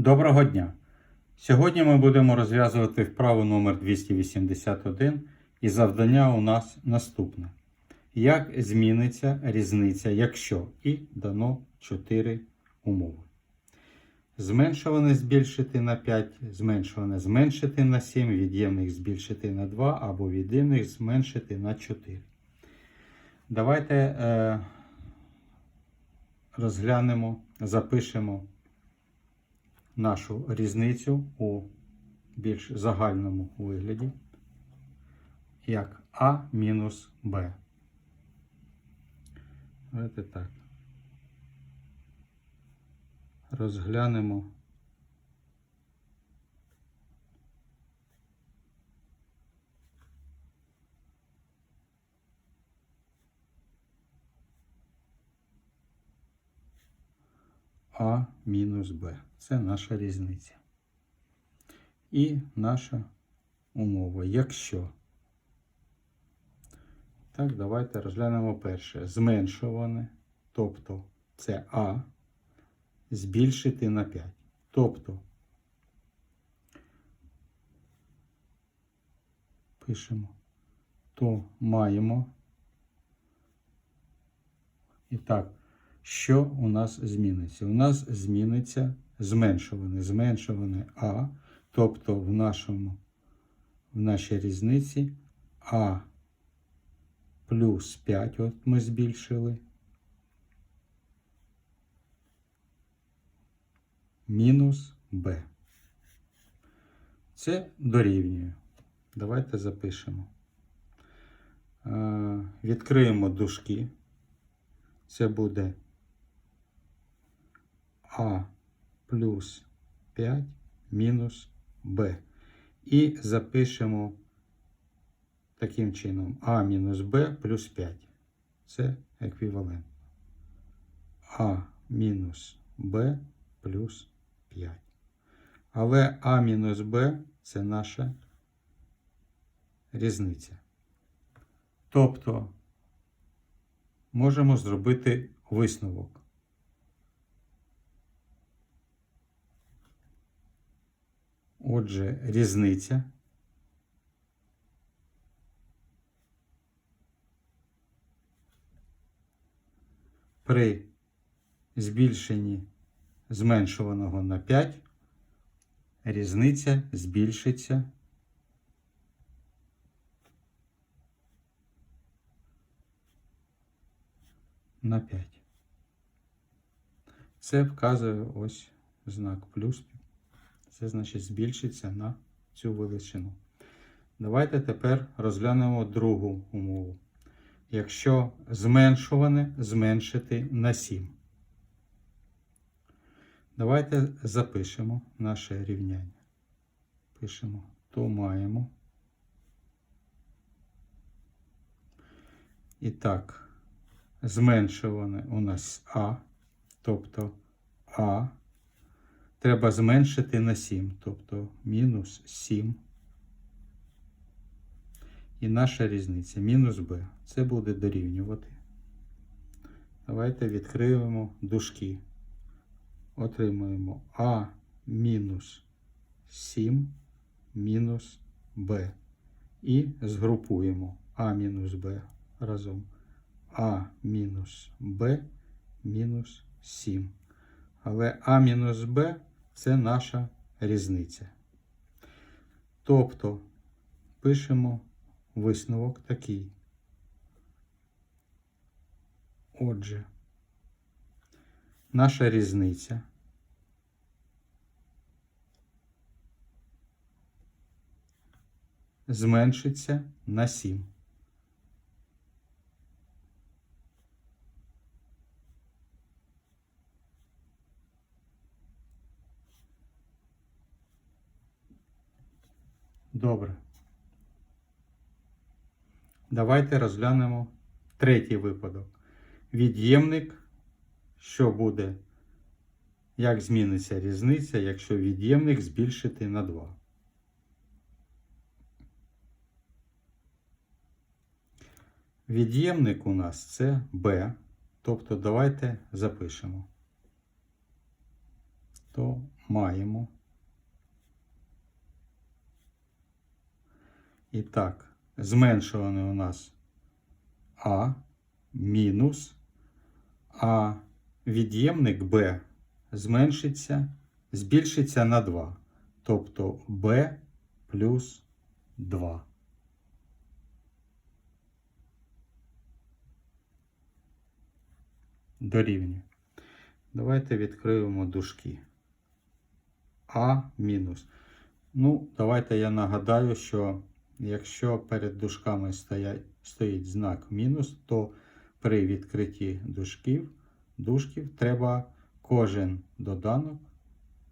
Доброго дня! Сьогодні ми будемо розв'язувати вправу номер 281 і завдання у нас наступне. Як зміниться різниця, якщо і дано 4 умови. Зменшуване збільшити на 5, зменшуване зменшити на 7, від'ємних збільшити на 2 або від'ємних зменшити на 4. Давайте е, розглянемо, запишемо нашу різницю у більш загальному вигляді, як А мінус Б. Давайте так. Розглянемо. А мінус Б. Це наша різниця. І наша умова. Якщо. Так, давайте розглянемо перше. Зменшуване, тобто це А, збільшити на 5. Тобто пишемо, то маємо. І так, що у нас зміниться? У нас зміниться зменшуване, зменшуване А, тобто в нашому, в нашій різниці А плюс 5, от ми збільшили, мінус Б. Це дорівнює. Давайте запишемо. Е, Відкриємо дужки. Це буде А плюс 5 мінус Б. І запишемо таким чином А мінус Б плюс 5. Це еквівалент. А мінус Б плюс 5. Але А мінус Б це наша різниця. Тобто можемо зробити висновок. Отже, різниця при збільшенні зменшуваного на 5 різниця збільшиться на 5. Це вказує ось знак плюс. Це значить збільшиться на цю величину. Давайте тепер розглянемо другу умову. Якщо зменшуване зменшити на 7. Давайте запишемо наше рівняння. Пишемо, то маємо. І так, зменшуване у нас А, тобто А. Треба зменшити на 7, тобто мінус 7. І наша різниця мінус b. Це буде дорівнювати. Давайте відкриємо дужки. Отримуємо А мінус 7 мінус b. І згрупуємо А мінус b разом. А мінус b мінус 7. Але А мінус b це наша різниця. Тобто пишемо висновок такий. Отже, наша різниця зменшиться на 7. Добре. Давайте розглянемо третій випадок. Від'ємник, що буде, як зміниться різниця, якщо від'ємник збільшити на 2. Від'ємник у нас це b, тобто давайте запишемо. То маємо. І так, зменшуваний у нас А мінус, а від'ємник Б зменшиться, збільшиться на 2. Тобто Б плюс 2. Дорівнює. Давайте відкриємо дужки. А мінус. Ну, давайте я нагадаю, що якщо перед дужками стоїть знак мінус, то при відкритті дужків, дужків треба кожен доданок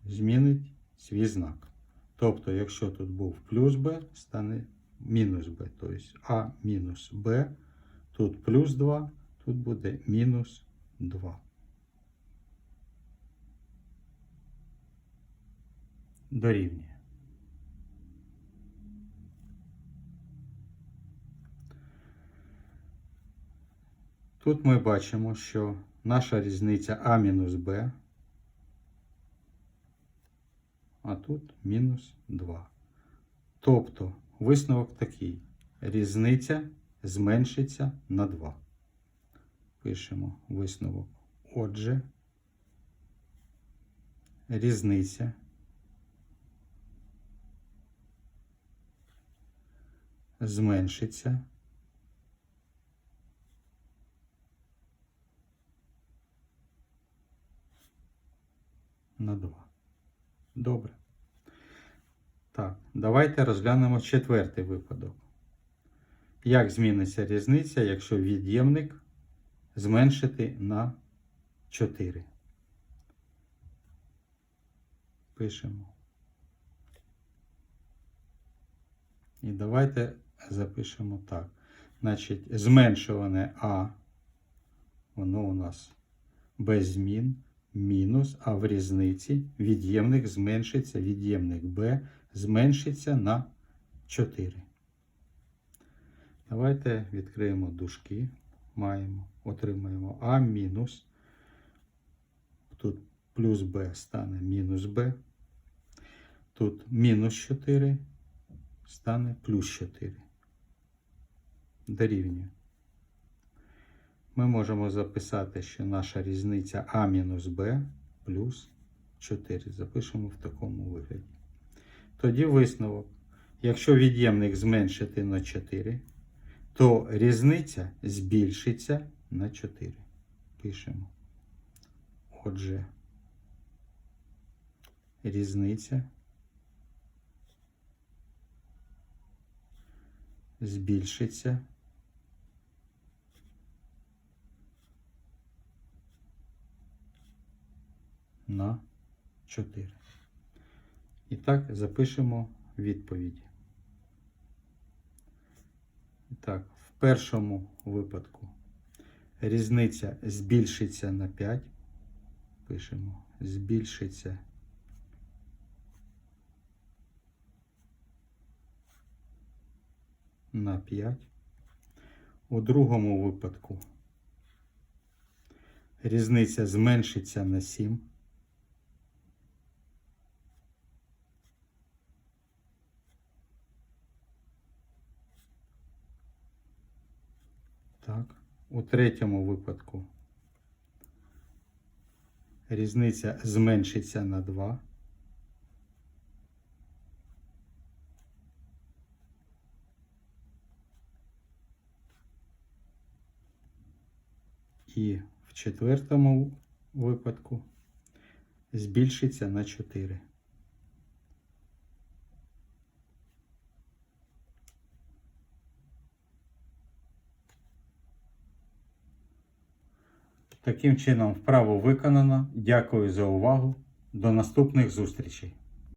змінить свій знак. Тобто, якщо тут був плюс b, стане мінус b. Тобто А мінус b, тут плюс 2, тут буде мінус 2. Дорівнює. Тут ми бачимо, що наша різниця А мінус Б, а тут мінус 2. Тобто висновок такий. Різниця зменшиться на 2. Пишемо висновок. Отже, різниця зменшиться на 2. Добре. Так, давайте розглянемо четвертий випадок. Як зміниться різниця, якщо від'ємник зменшити на 4? Пишемо. І давайте запишемо так. Значить, зменшуване А, воно у нас без змін, мінус, а в різниці від'ємник зменшиться, від'ємник Б зменшиться на 4. Давайте відкриємо дужки. Маємо, отримаємо А мінус. Тут плюс Б стане мінус Б. Тут мінус 4 стане плюс 4. Дорівнює. Ми можемо записати, що наша різниця А мінус Б плюс 4. Запишемо в такому вигляді. Тоді висновок. Якщо від'ємник зменшити на 4, то різниця збільшиться на 4. Пишемо. Отже, різниця збільшиться на 4. І так, запишемо відповіді. І так, в першому випадку різниця збільшиться на 5. Пишемо, збільшиться на 5. У другому випадку різниця зменшиться на 7. Так, у третьому випадку різниця зменшиться на 2. І в четвертому випадку збільшиться на 4. Таким чином, вправо виконано. Дякую за увагу. До наступних зустрічей.